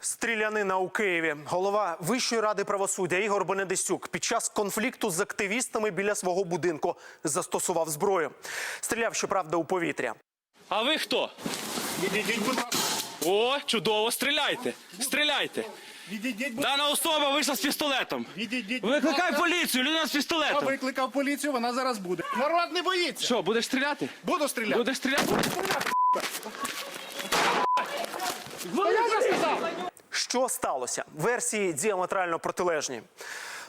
Стрілянина у Києві. Голова Вищої ради правосуддя Ігор Бенедисюк під час конфлікту з активістами біля свого будинку застосував зброю. Стріляв, щоправда, у повітря. А ви хто? Відійдіть, будь ласка. О, чудово, стріляйте! Стріляйте! Відійдіть, будь Дана особа вийшла з пістолетом. Відійдіть. будь Викликай ласка. поліцію, людина з Я пістолетом. викликав поліцію, вона зараз буде. Народ не боїться. Що, будеш стріляти? Буду стріляти. Будеш стріляти? Що сталося? Версії діаметрально протилежні.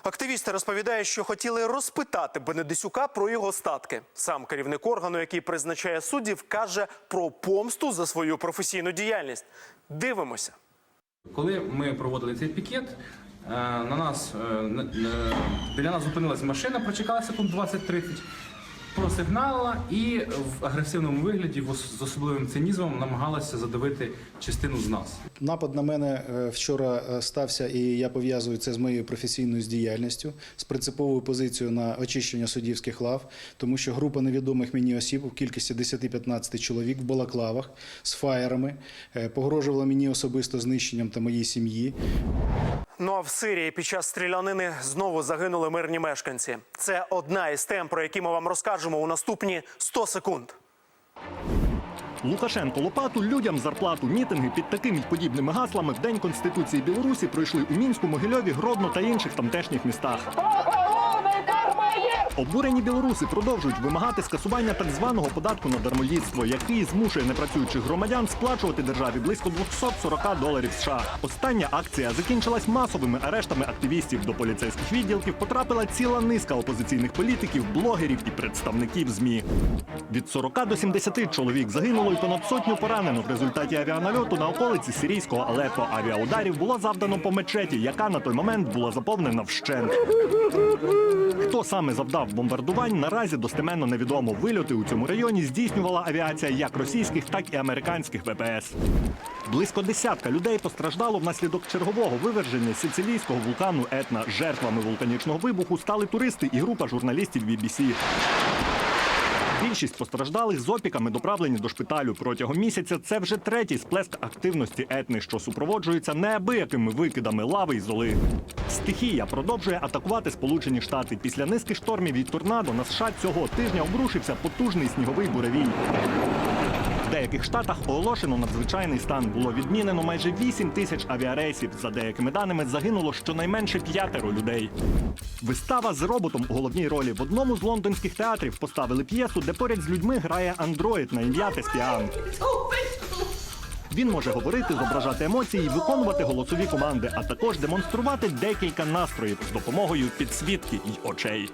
Активісти розповідають, що хотіли розпитати Бенедисюка про його статки. Сам керівник органу, який призначає суддів, каже про помсту за свою професійну діяльність. Дивимося. Коли ми проводили цей пікет, е, на нас е, е, біля нас зупинилась машина, прочекала секунд 20-30, просигналила і в агресивному вигляді, з особливим цинізмом, намагалася задавити частину з нас. Напад на мене е, вчора е, стався, і я пов'язую це з моєю професійною діяльністю, з принциповою позицією на очищення суддівських лав, тому що група невідомих мені осіб у кількості 10-15 чоловік в балаклавах з фаєрами е, погрожувала мені особисто знищенням та моїй сім'ї. Ну а в Сирії під час стрілянини знову загинули мирні мешканці. Це одна із тем, про які ми вам розкажемо у наступні 100 секунд. Лукашенко Лопату людям зарплату мітинги під такими подібними гаслами в день конституції Білорусі пройшли у мінську, Могильові, Гродно та інших тамтешніх містах. Обурені білоруси продовжують вимагати скасування так званого податку на дармоїдство, який змушує непрацюючих громадян сплачувати державі близько 240 доларів США. Остання акція закінчилась масовими арештами активістів. До поліцейських відділків потрапила ціла низка опозиційних політиків, блогерів і представників змі. Від 40 до 70 чоловік загинуло і понад сотню поранено. В результаті авіанальоту на околиці сирійського Алепо авіаударів було завдано по мечеті, яка на той момент була заповнена вщент. Хто саме завдав бомбардувань, наразі достеменно невідомо. Вильоти у цьому районі здійснювала авіація як російських, так і американських ВПС. Близько десятка людей постраждало внаслідок чергового виверження сицилійського вулкану Етна. Жертвами вулканічного вибуху стали туристи і група журналістів BBC. Більшість постраждалих з опіками доправлені до шпиталю протягом місяця. Це вже третій сплеск активності етни, що супроводжується неабиякими викидами лави й золи. Стихія продовжує атакувати Сполучені Штати. Після низки штормів і торнадо на США цього тижня обрушився потужний сніговий буревій. Деяких штатах оголошено надзвичайний стан. Було відмінено майже 8 тисяч авіарейсів. За деякими даними загинуло щонайменше п'ятеро людей. Вистава з роботом у головній ролі в одному з лондонських театрів поставили п'єсу, де поряд з людьми грає андроїд на ім'я Теспіан. Він може говорити, зображати емоції, і виконувати голосові команди, а також демонструвати декілька настроїв з допомогою підсвітки й очей.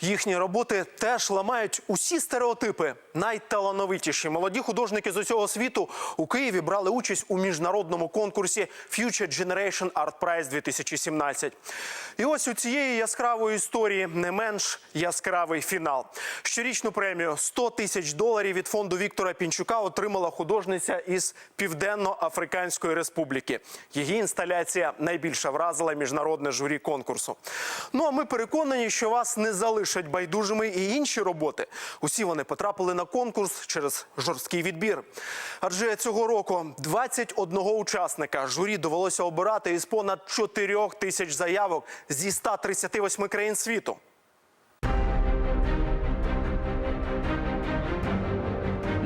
Їхні роботи теж ламають усі стереотипи. Найталановитіші молоді художники з усього світу у Києві брали участь у міжнародному конкурсі Future Generation Art Prize 2017. І ось у цієї яскравої історії не менш яскравий фінал. Щорічну премію 100 тисяч доларів від фонду Віктора Пінчука отримала художниця із Південно-Африканської Республіки. Її інсталяція найбільше вразила міжнародне журі конкурсу. Ну а ми переконані, що вас не залишать байдужими і інші роботи. Усі вони потрапили на конкурс через жорсткий відбір. Адже цього року 21 учасника журі довелося обирати із понад 4 тисяч заявок зі 138 країн світу.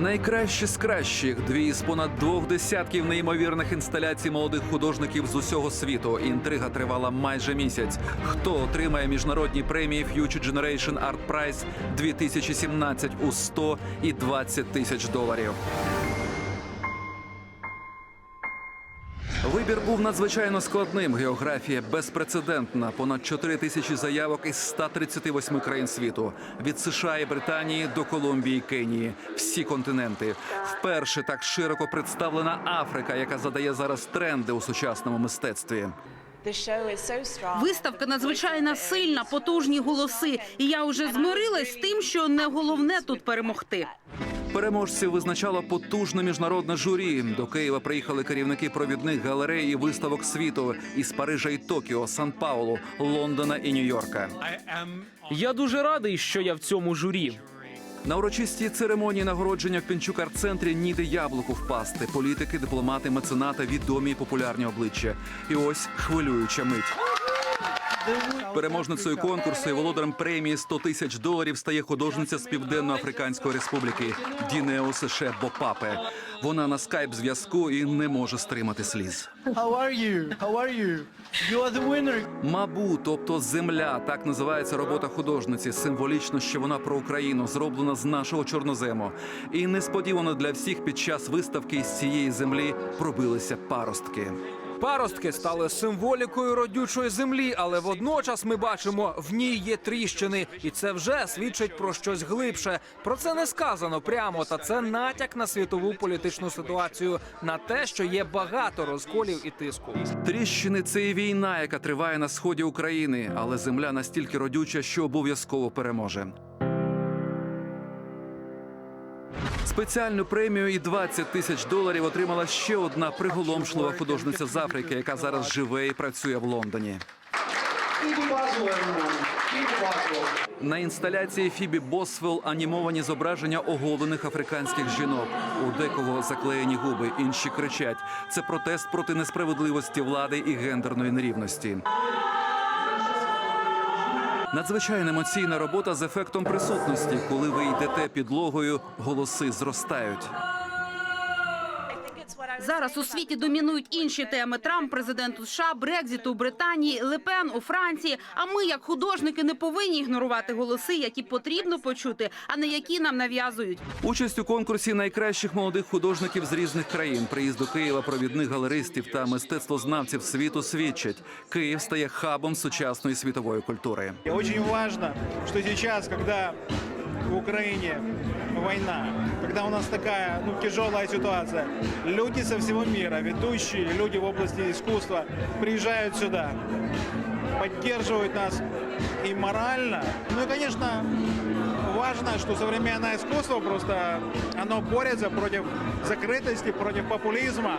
Найкращі з кращих дві з понад двох десятків неймовірних інсталяцій молодих художників з усього світу. Інтрига тривала майже місяць. Хто отримає міжнародні премії Future Generation Art Prize 2017 у 100 і 20 тисяч доларів? Вибір був надзвичайно складним. Географія безпрецедентна. Понад 4 тисячі заявок із 138 країн світу від США і Британії до Колумбії, і Кенії. Всі континенти. Вперше так широко представлена Африка, яка задає зараз тренди у сучасному мистецтві. Виставка надзвичайно сильна, потужні голоси. І я вже змирилась з тим, що не головне тут перемогти. Переможців визначало потужне міжнародне журі. До Києва приїхали керівники провідних галерей і виставок світу із Парижа і Токіо, Сан-Паулу, Лондона і Нью-Йорка. Я дуже радий, що я в цьому журі. На урочистій церемонії нагородження в Пінчук арт-центрі ніде яблуку впасти. Політики, дипломати, меценати, відомі і популярні обличчя. І ось хвилююча мить. Переможницею конкурсу і володарем премії 100 тисяч доларів стає художниця з Південно-Африканської республіки Дінео Сеше Бопапе. Вона на скайп зв'язку і не може стримати сліз. How are you? How are you? You are the winner. Мабу, тобто земля, так називається робота художниці. Символічно, що вона про Україну зроблена з нашого чорнозему. І несподівано для всіх під час виставки з цієї землі пробилися паростки. Паростки стали символікою родючої землі, але водночас ми бачимо, в ній є тріщини, і це вже свідчить про щось глибше. Про це не сказано прямо, та це натяк на світову політичну ситуацію, на те, що є багато розколів і тиску. Тріщини це і війна, яка триває на сході України, але земля настільки родюча, що обов'язково переможе. Спеціальну премію і 20 тисяч доларів отримала ще одна приголомшлива художниця з Африки, яка зараз живе і працює в Лондоні. На інсталяції Фібі Босвелл анімовані зображення оголених африканських жінок. У декого заклеєні губи, інші кричать. Це протест проти несправедливості влади і гендерної нерівності. Надзвичайно емоційна робота з ефектом присутності. Коли ви йдете підлогою, голоси зростають. Зараз у світі домінують інші теми: Трамп, президент США, Брекзит у Британії, Лепен у Франції. А ми, як художники, не повинні ігнорувати голоси, які потрібно почути, а не які нам нав'язують. Участь у конкурсі найкращих молодих художників з різних країн. Приїзд до Києва провідних галеристів та мистецтвознавців світу свідчать. Київ стає хабом сучасної світової культури. И очень важно, что сейчас, когда в Украине война, когда у нас такая ну, тяжелая ситуация, люди со всего мира, ведущие люди в области искусства приезжают сюда, поддерживают нас и морально. Ну и, конечно, важно, что современное искусство просто, оно борется против закрытости, против популизма,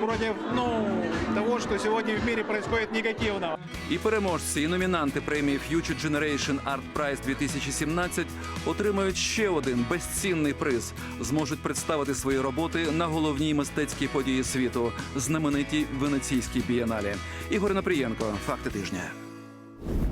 против, ну, того, что сегодня в мире происходит негативного. І переможці, і номінанти премії Future Generation Art Prize 2017 отримають ще один безцінний приз. Зможуть представити свої роботи на головній мистецькій події світу знаменитій венеційській бієналі. Ігор Напрієнко, факти тижня.